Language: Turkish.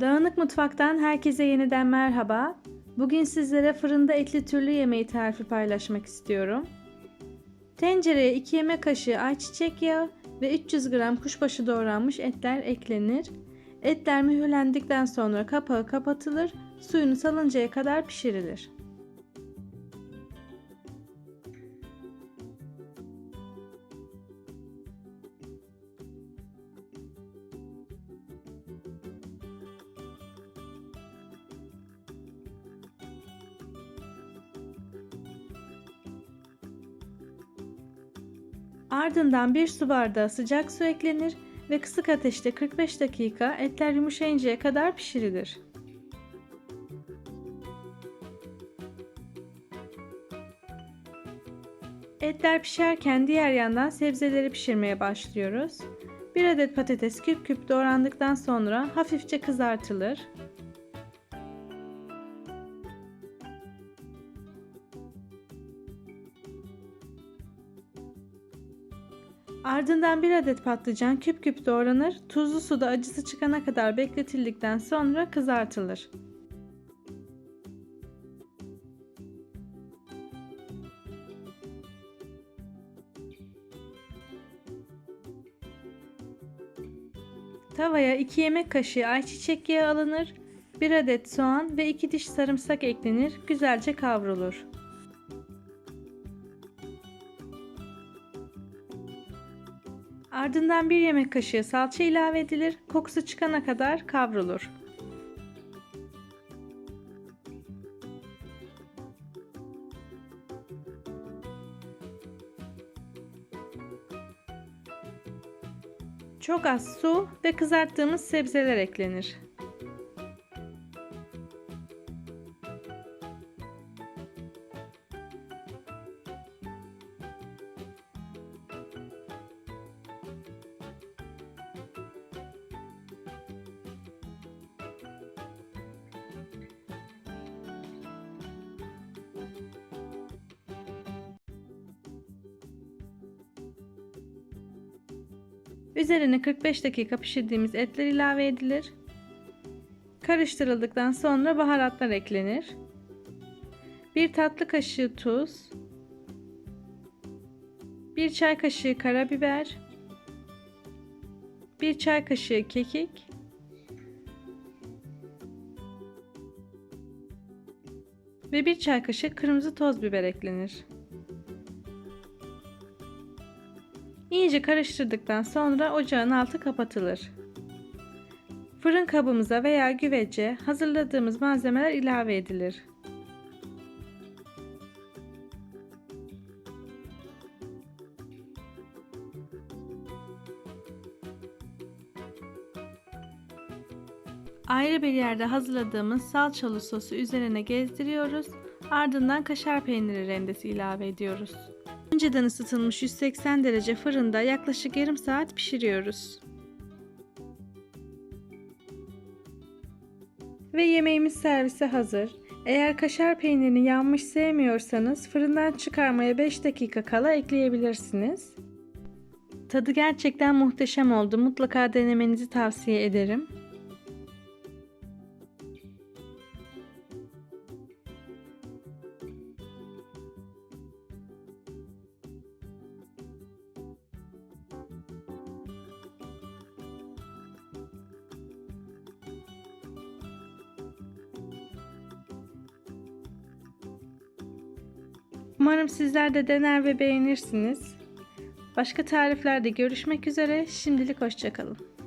Dağınık Mutfak'tan herkese yeniden merhaba. Bugün sizlere fırında etli türlü yemeği tarifi paylaşmak istiyorum. Tencereye 2 yemek kaşığı ayçiçek yağı ve 300 gram kuşbaşı doğranmış etler eklenir. Etler mühürlendikten sonra kapağı kapatılır, suyunu salıncaya kadar pişirilir. Ardından bir su bardağı sıcak su eklenir ve kısık ateşte 45 dakika etler yumuşayıncaya kadar pişirilir. Etler pişerken diğer yandan sebzeleri pişirmeye başlıyoruz. 1 adet patates küp küp doğrandıktan sonra hafifçe kızartılır. Ardından bir adet patlıcan küp küp doğranır, tuzlu suda acısı çıkana kadar bekletildikten sonra kızartılır. Tavaya 2 yemek kaşığı ayçiçek yağı alınır, 1 adet soğan ve 2 diş sarımsak eklenir, güzelce kavrulur. Ardından bir yemek kaşığı salça ilave edilir, kokusu çıkana kadar kavrulur. Çok az su ve kızarttığımız sebzeler eklenir. Üzerine 45 dakika pişirdiğimiz etler ilave edilir. Karıştırıldıktan sonra baharatlar eklenir. 1 tatlı kaşığı tuz, 1 çay kaşığı karabiber, 1 çay kaşığı kekik, ve 1 çay kaşığı kırmızı toz biber eklenir. İyice karıştırdıktan sonra ocağın altı kapatılır. Fırın kabımıza veya güvece hazırladığımız malzemeler ilave edilir. Ayrı bir yerde hazırladığımız salçalı sosu üzerine gezdiriyoruz. Ardından kaşar peyniri rendesi ilave ediyoruz. Önceden ısıtılmış 180 derece fırında yaklaşık yarım saat pişiriyoruz. Ve yemeğimiz servise hazır. Eğer kaşar peynirini yanmış sevmiyorsanız fırından çıkarmaya 5 dakika kala ekleyebilirsiniz. Tadı gerçekten muhteşem oldu. Mutlaka denemenizi tavsiye ederim. Umarım sizler de dener ve beğenirsiniz. Başka tariflerde görüşmek üzere. Şimdilik hoşçakalın.